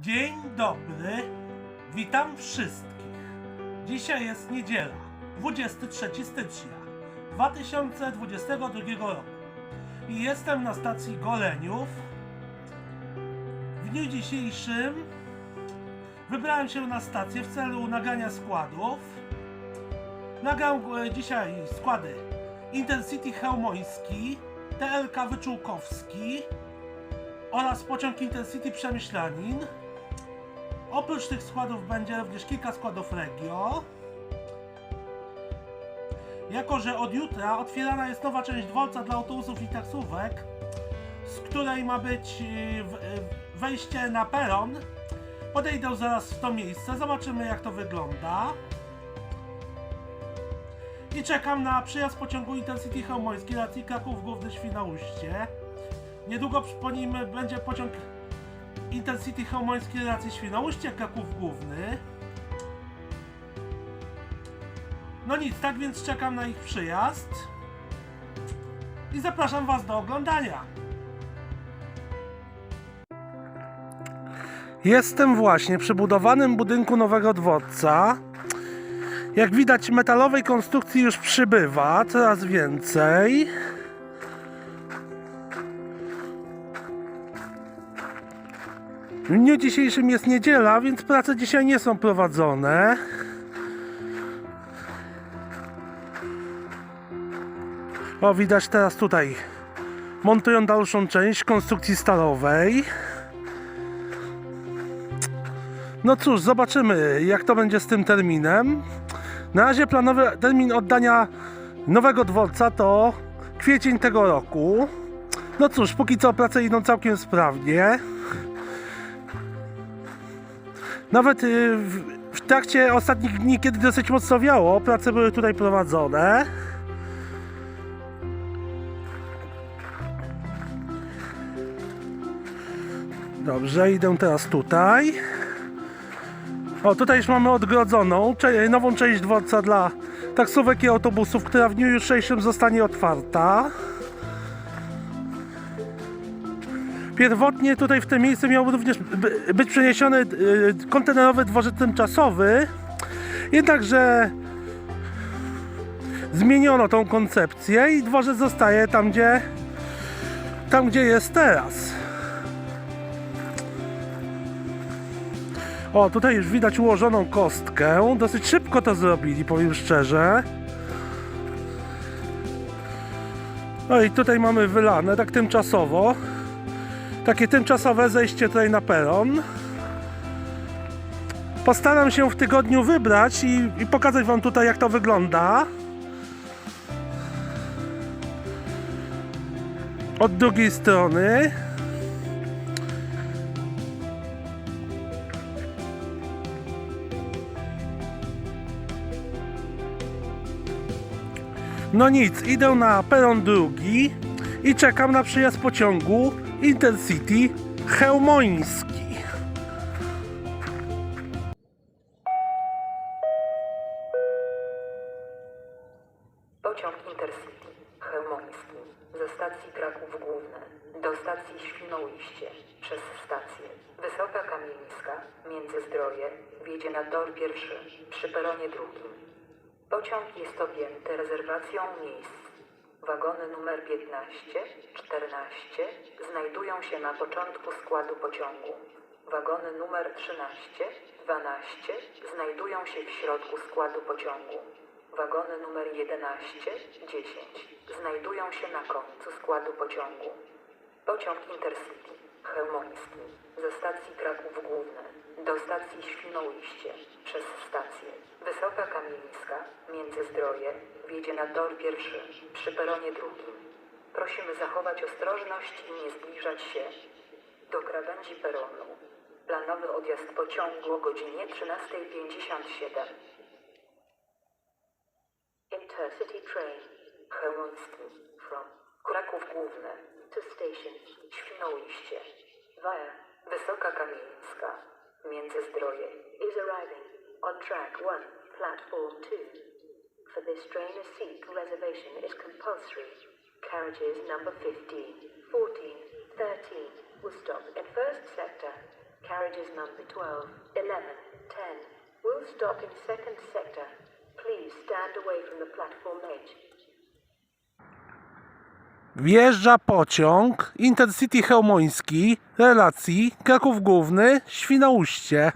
Dzień dobry, witam wszystkich. Dzisiaj jest niedziela, 23 stycznia 2022 roku i jestem na stacji Goleniów. W dniu dzisiejszym wybrałem się na stację w celu nagrania składów. Nagram e, dzisiaj składy Intercity Chełmoński, TLK Wyczółkowski oraz pociąg Intercity Przemyślanin. Oprócz tych składów będzie również kilka składów Regio. Jako, że od jutra otwierana jest nowa część dworca dla autobusów i taksówek, z której ma być w- yy, wejście na peron, podejdę zaraz w to miejsce, zobaczymy jak to wygląda. I czekam na przyjazd pociągu Intercity Chełmoński racji Kraków Główny Świnoujście. Niedługo po nim będzie pociąg Intercity Chełmoński racji Świnoujście Kraków Główny. No nic, tak więc czekam na ich przyjazd. I zapraszam Was do oglądania. Jestem właśnie przy budowanym budynku nowego dworca. Jak widać, metalowej konstrukcji już przybywa coraz więcej. W dniu dzisiejszym jest niedziela, więc prace dzisiaj nie są prowadzone. O, widać teraz tutaj montują dalszą część konstrukcji stalowej. No cóż, zobaczymy jak to będzie z tym terminem. Na razie planowy termin oddania nowego dworca to kwiecień tego roku. No cóż, póki co prace idą całkiem sprawnie. Nawet y, w, trakcie ostatnich dni, kiedy dosyć mocno wiało, prace były tutaj prowadzone. Dobrze, idę teraz tutaj. O, tutaj już mamy odgrodzoną nową część dworca dla taksówek i autobusów, która w dniu jutrzejszym zostanie otwarta. Pierwotnie tutaj w tym miejscu miał również by- być przeniesiony kontenerowy dworzec tymczasowy, jednakże zmieniono tą koncepcję i dworzec zostaje tam, gdzie tam, gdzie jest teraz. O, tutaj już widać ułożoną kostkę. Dosyć szybko to zrobili, powiem szczerze. No i tutaj mamy wylane, tak tymczasowo. Takie tymczasowe zejście tutaj na peron. Postaram się w tygodniu wybrać i, i pokazać Wam tutaj, jak to wygląda. Od drugiej strony. No nic, idę na peron drugi i czekam na przyjazd pociągu Intercity Chełmoński. Pociąg Intercity Chełmoński ze stacji Kraków Główny do stacji Świnoujście przez stację Wysoka Kamieńska Międzyzdroje wjedzie na tor pierwszy przy peronie drugim. Pociąg jest objęty rezerwacją miejsc. Wagony numer 15, 14 znajdują się na początku składu pociągu. Wagony numer 13, 12 znajdują się w środku składu pociągu. Wagony numer 11, 10 znajdują się na końcu składu pociągu. Pociąg Intercity Chełmoński ze stacji Kraków Główny do stacji Świnoujście przez stację Wysoka Kamieńska Międzyzdroje wjedzie na tor pierwszy przy peronie drugim. Prosimy zachować ostrożność i nie zbliżać się do krawędzi peronu. Planowy odjazd pociągu o godzinie 13.57. Intercity train Chełmoński from Kraków Główny to station Świnoujście via Wysoka Kamieńska Międzyzdroje is arriving on track 1 platform 2 For this train a seat reservation is compulsory Carriages number 15, 14, 13 will stop at first sector Carriages number 12, 11, 10 will stop in second sector. Please stand away from the platform edge. Wjeżdża pociąg Intercity Chełmoński relacji Kraków Główny Świnoujście.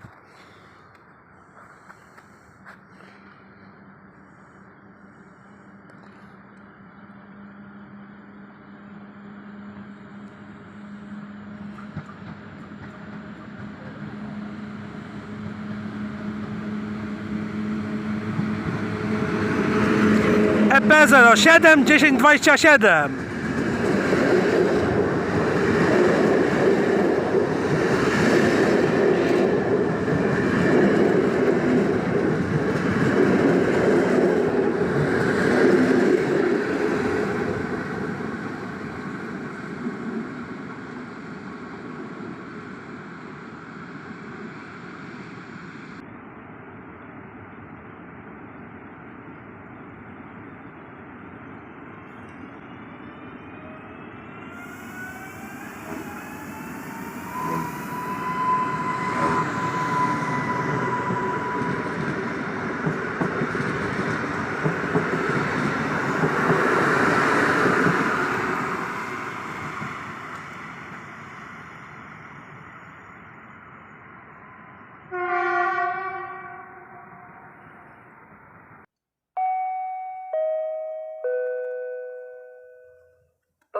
EP 07 1027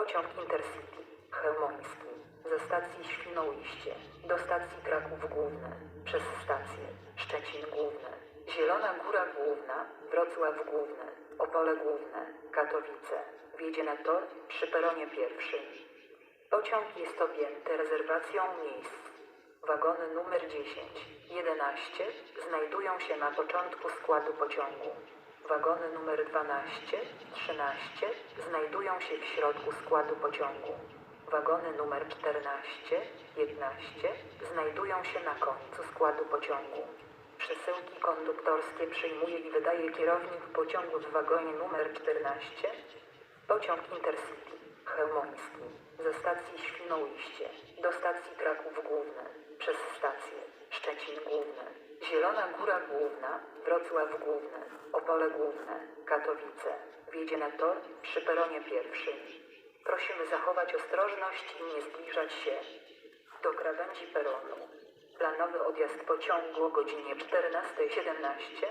Pociąg Intercity Chełmoński ze stacji Świnoujście do stacji Kraków Główny przez stację Szczecin Główny, Zielona Góra Główna, Wrocław Główny, Opole Główne, Katowice. Wjedzie na tor przy peronie pierwszym. Pociąg jest objęty rezerwacją miejsc. Wagony numer 10, 11 znajdują się na początku składu pociągu. Wagony numer 12, 13 znajdują się w środku składu pociągu. Wagony numer 14, 15 znajdują się na końcu składu pociągu. Przesyłki konduktorskie przyjmuje i wydaje kierownik pociągu w wagonie numer 14. Pociąg Intercity Chełmoński ze stacji Świnoujście do stacji Kraków Główny przez stację Szczecin Główny, Zielona Góra Główna, Wrocław Główny, Opole Główne, Katowice. Wjedzie na tor przy peronie pierwszym. Prosimy zachować ostrożność i nie zbliżać się. Do krawędzi peronu. Planowy odjazd pociągu o godzinie 14.17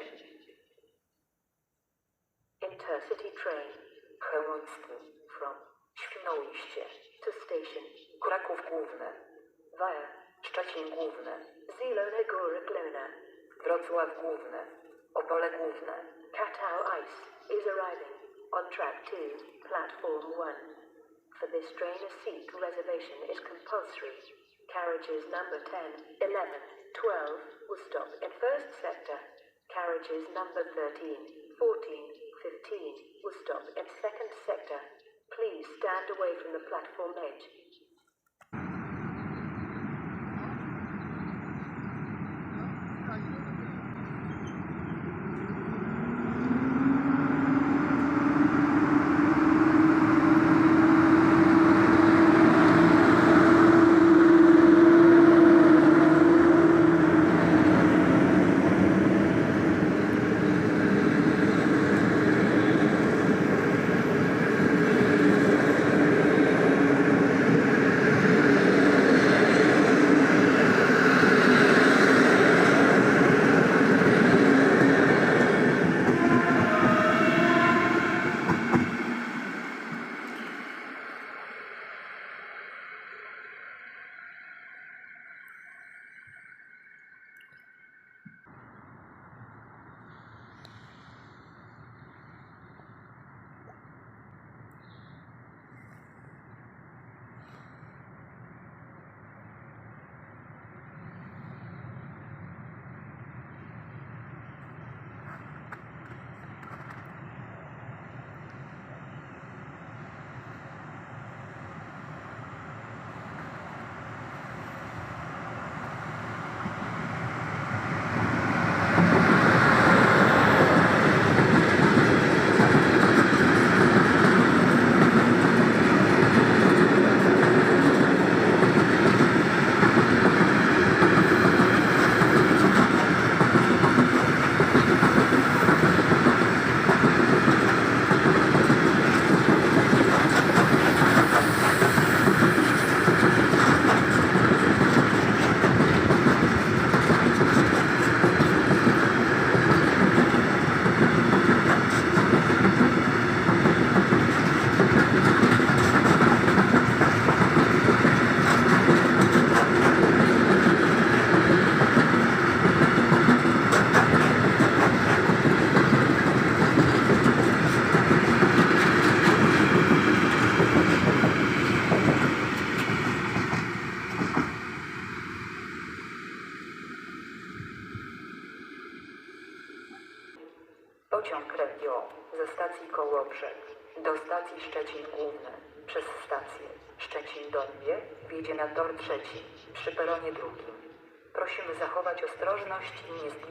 Intercity train. Chełmoński from Świnoujście to station. Kraków Główny. Via Szczecin Główny. Zielona Góra Główna Wrocław Główny Opole Główne Katał Ice is arriving on track 2 platform 1 For this train a seat reservation is compulsory Carriages number 10, 11, 12 will stop in first sector. Carriages number 13, 14, 15 will stop in second sector. Please stand away from the platform edge.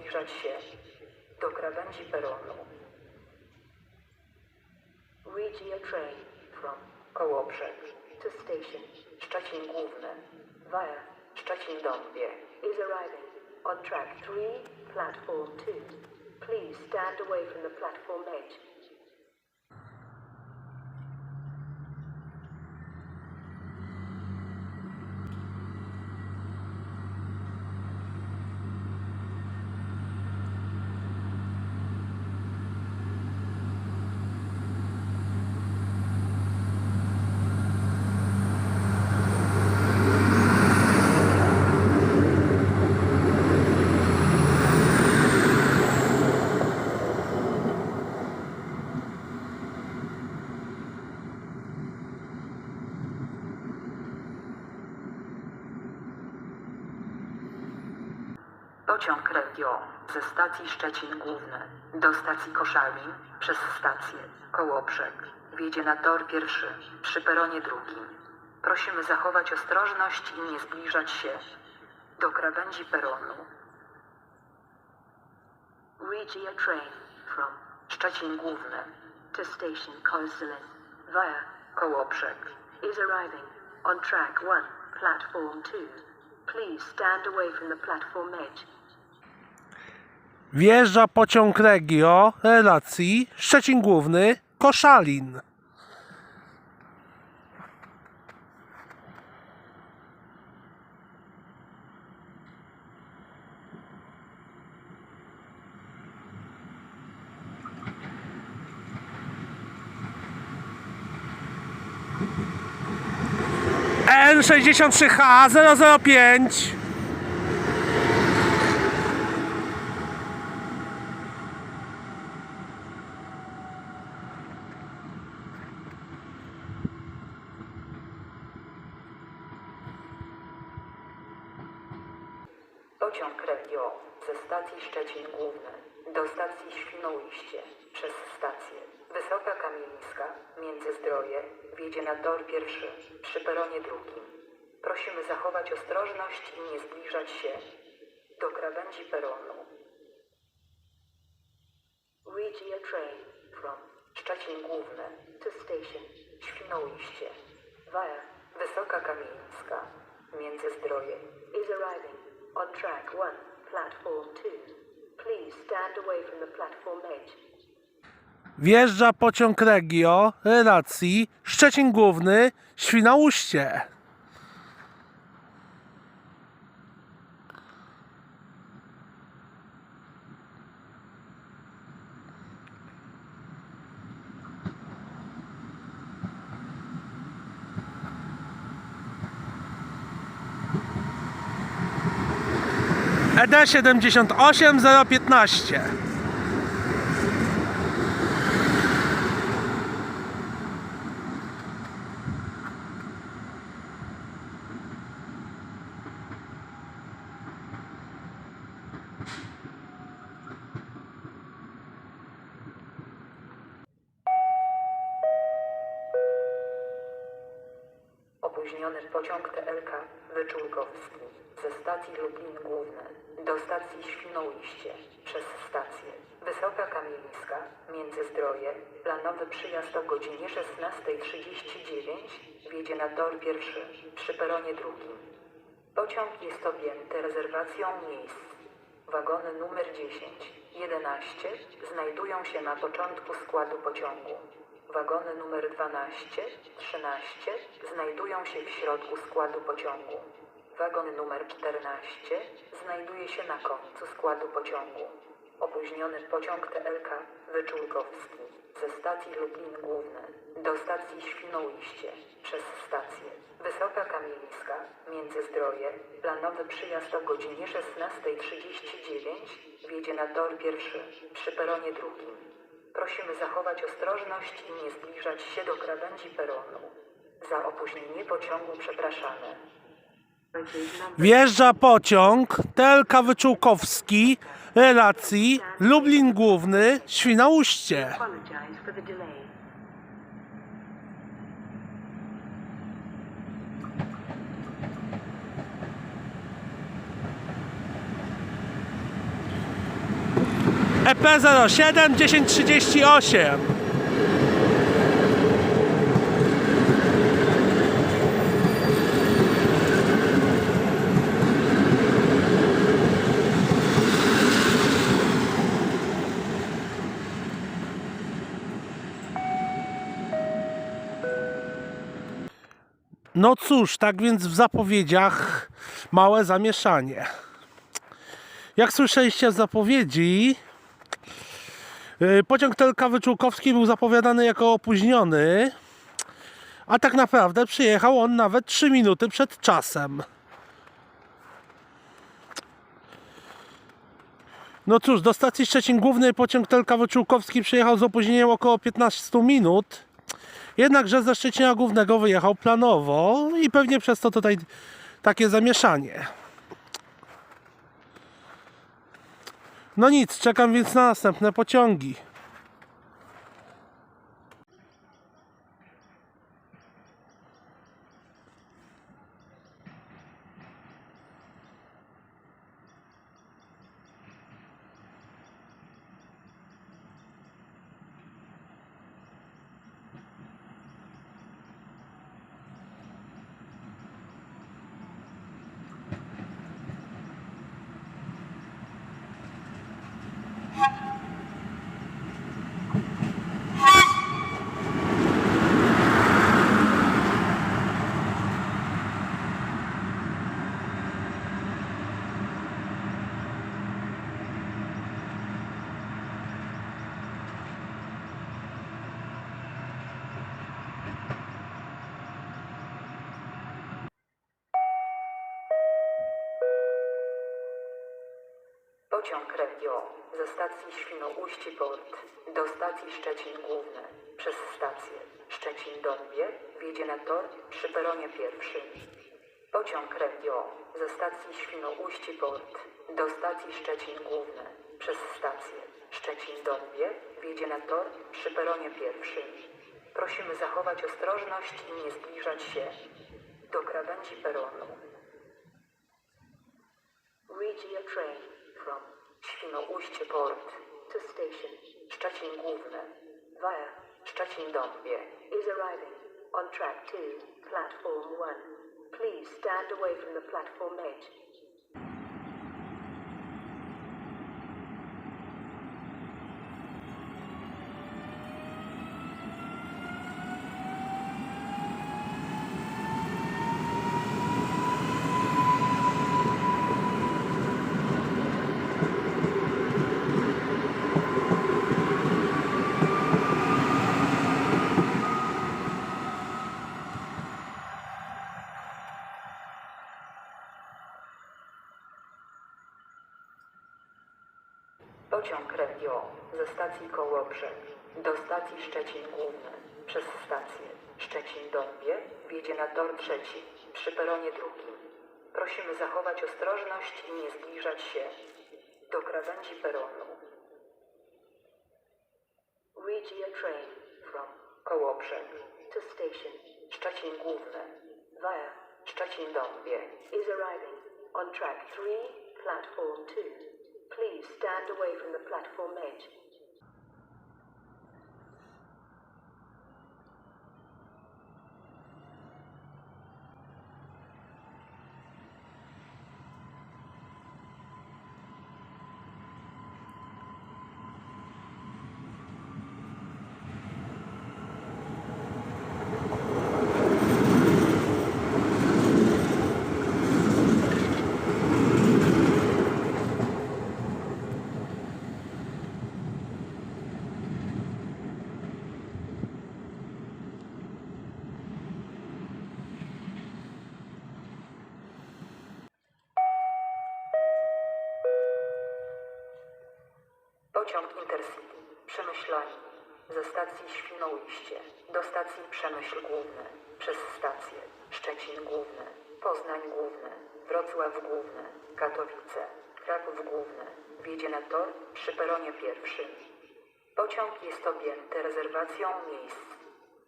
Zbliżać się do krawędzi peronu. Train from Kołobrzeg to station Szczecin Główny via Szczecin-Dąbie is arriving on track 3, platform 2. Please stand away from the platform edge. Pociąg Regio ze stacji Szczecin Główny do stacji Koszalin przez stację Kołobrzeg wjedzie na tor pierwszy przy peronie drugim. Prosimy zachować ostrożność i nie zbliżać się do krawędzi peronu. Regia train from Szczecin Główny to station Koszalin via Kołobrzeg is arriving on track 1, platform 2. Please stand away from the platform edge. Wjeżdża pociąg Regio relacji Szczecin Główny Koszalin. N63H 005 Pociąg Regio ze stacji Szczecin Główny do stacji Świnoujście przez stację Wysoka Kamieniska Międzyzdroje wjedzie na tor pierwszy peronie drugim. Prosimy zachować ostrożność i nie zbliżać się do krawędzi peronu. Regia train from Szczecin Główny to station Świnoujście via Wysoka Kamieńska Międzyzdroje is arriving on track 1, platform 2. Please stand away from the platform edge. Wjeżdża pociąg Regio relacji Szczecin Główny Świnoujście. E ED 78015 Opóźniony pociąg TLK Wyczółkowski ze stacji Lublin Główny do stacji Świnoujście przez stację Wysoka Kamieniska Międzyzdroje planowy przyjazd o godzinie 16.39 wjedzie na tor pierwszy przy peronie drugim. Pociąg jest objęty rezerwacją miejsc. Wagony numer 10, 11 znajdują się na początku składu pociągu. Wagony numer 12, 13 znajdują się w środku składu pociągu. Wagon numer 14 znajduje się na końcu składu pociągu. Opóźniony pociąg TLK Wyczółkowski ze stacji Lublin Główny do stacji Świnoujście przez stację Wysoka Kamieniska Międzyzdroje planowy przyjazd o godzinie 16.39 wjedzie na tor pierwszy przy peronie drugim. Prosimy zachować ostrożność i nie zbliżać się do krawędzi peronu. Za opóźnienie pociągu przepraszamy. Wjeżdża pociąg TLK Wyczółkowski relacji Lublin Główny, Świnoujście. apologize for the delay. EP 07 1038. No cóż, tak więc w zapowiedziach małe zamieszanie. Jak słyszeliście z zapowiedzi, yy, pociąg TLK Wyczółkowski był zapowiadany jako opóźniony, a tak naprawdę przyjechał on nawet 3 minuty przed czasem. No cóż, do stacji Szczecin Głównej pociąg TLK Wyczółkowski przyjechał z opóźnieniem około 15 minut. Jednakże ze Szczecina Głównego wyjechał planowo i pewnie przez to tutaj takie zamieszanie. No nic, czekam więc na następne pociągi. Pociąg Regio ze stacji Świnoujście Port do stacji Szczecin Główny przez stację Szczecin Dąbie wjedzie na tor przy peronie pierwszym. Pociąg Regio ze stacji Świnoujście Port do stacji Szczecin Główny przez stację Szczecin Dąbie wjedzie na tor przy peronie pierwszym. Prosimy zachować ostrożność i nie zbliżać się do krawędzi peronu. Regia train Port. To station. Szczecin Główny. Via Szczecin Dąbie. Is arriving. On track 2, platform 1. Please stand away from the platform edge. Stacji Kołobrzeg do stacji Szczecin Główny przez stację Szczecin Dąbie wjedzie na tor trzeci przy peronie drugim. Prosimy zachować ostrożność i nie zbliżać się do krawędzi peronu. Regia train from Kołobrzeg to station Szczecin Główny via Szczecin Dąbie is arriving on track 3, platform 2. Please stand away from the platform edge. Pociąg Intercity Przemyślani ze stacji Świnoujście do stacji Przemyśl Główny przez stację Szczecin Główny, Poznań Główny, Wrocław Główny, Katowice, Kraków Główny. Wjedzie na tor przy peronie pierwszym. Pociąg jest objęty rezerwacją miejsc.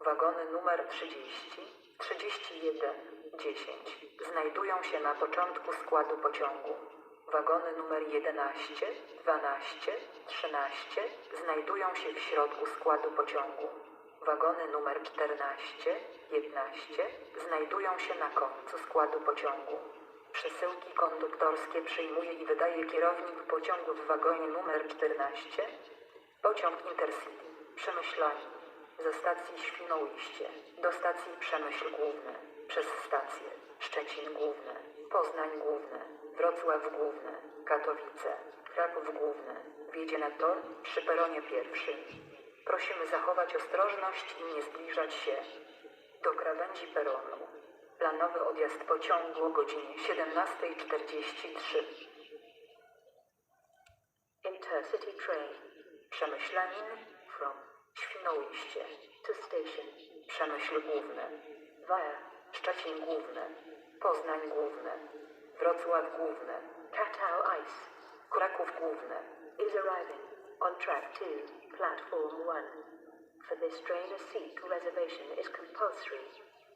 Wagony numer 30, 31, 10 znajdują się na początku składu pociągu. Wagony numer 11, 12, 13 znajdują się w środku składu pociągu. Wagony numer 14, 15 znajdują się na końcu składu pociągu. Przesyłki konduktorskie przyjmuje i wydaje kierownik pociągu w wagonie numer 14. Pociąg Intercity Przemyślanie ze stacji Świnoujście do stacji Przemyśl Główny przez stację Szczecin Główny, Poznań Główny, Wrocław Główny, Katowice, Kraków Główny. Wjedzie na tor przy peronie pierwszym. Prosimy zachować ostrożność i nie zbliżać się do krawędzi peronu. Planowy odjazd pociągu o godzinie 17.43. Intercity train. Przemyślanin from Świnoujście to station. Przemyśl Główny. Via Szczecin Główny. Poznań Główny. Wrocław Główny. Katał Ice. Kraków Główny. Is arriving on track 2, platform 1. For this train, a seat reservation is compulsory.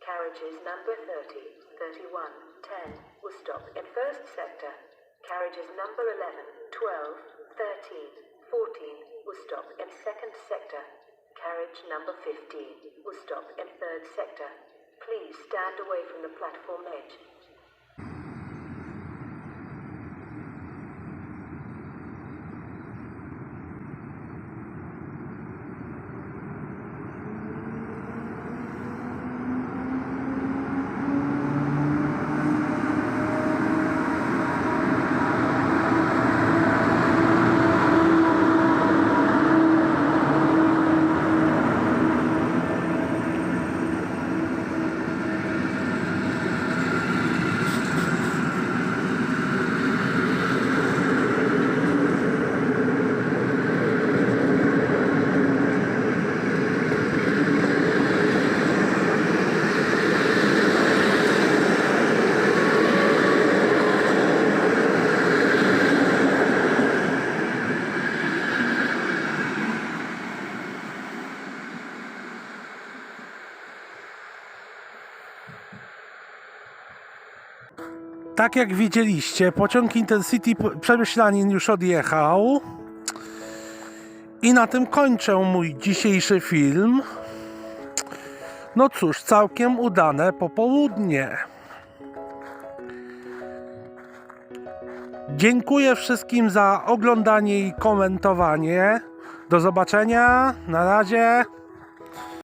Carriages number 30, 31, 10 will stop in first sector. Carriages number 11, 12, 13, 14 will stop in second sector. Carriage number 15 will stop in third sector. Please stand away from the platform edge. Tak jak widzieliście, pociąg Intercity Przemyślanin już odjechał. I na tym kończę mój dzisiejszy film. No cóż, całkiem udane popołudnie. Dziękuję wszystkim za oglądanie i komentowanie. Do zobaczenia. Na razie.